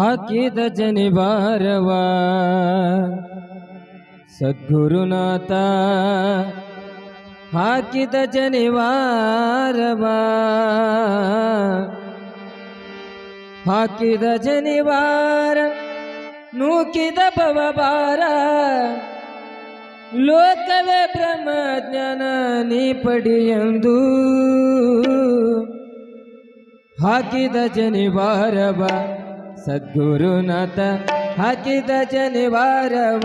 ಹಾಕಿದ ಜನಿವಾರವ. ಸದ್ಗುರುನಾಥ ಹಾಕಿದ ಜನಿವಾರವ. ಹಾಕಿದ ಜನಿವಾರ ನೂಕಿದ ಭವಭಾರ. ಲೋಕವೇ ಬ್ರಹ್ಮಜ್ಞಾನ ನೀ ಪಡಿಯಂದು ಹಾಕಿದ ಜನಿವಾರವ. ಸದ್ಗುರುನಾಥ ಹಾಕಿದ ಜನಿವಾರವ.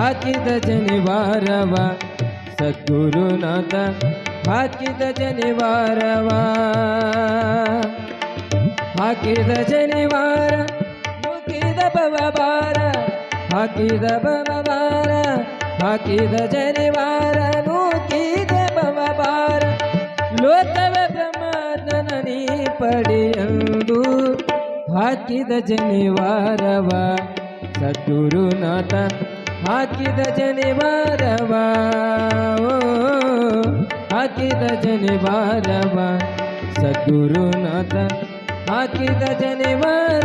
ಹಾಕಿದ ಜನಿವಾರವ. ಸದ್ಗುರುನಾಥ ಹಾಕಿದ ಜನಿವಾರವ. ಹಾಕಿದ ಜನಿವಾರ, ಮುಗಿದ ಭವಭಾರ. ಹಾಕಿದ ಭವಭಾರ, ಹಾಕಿದ ಜನಿವಾರ ನೂಕಿದ ಭವಭಾರ. ಲೋಕವ ಬ್ರಹ್ಮಜ್ಞನ ನೀ ಪಡೆಯಂದು ಹಾಕಿದ ಜನಿವಾರವ. ಸದ್ಗುರುನಾಥ ಹಾಕಿದ ಜನಿವಾರವ. ಹಾಕಿದ ಜನಿವಾರವ. ಸದ್ಗುರುನಾಥ ಹಾಕಿದ ಜನಿವಾರವ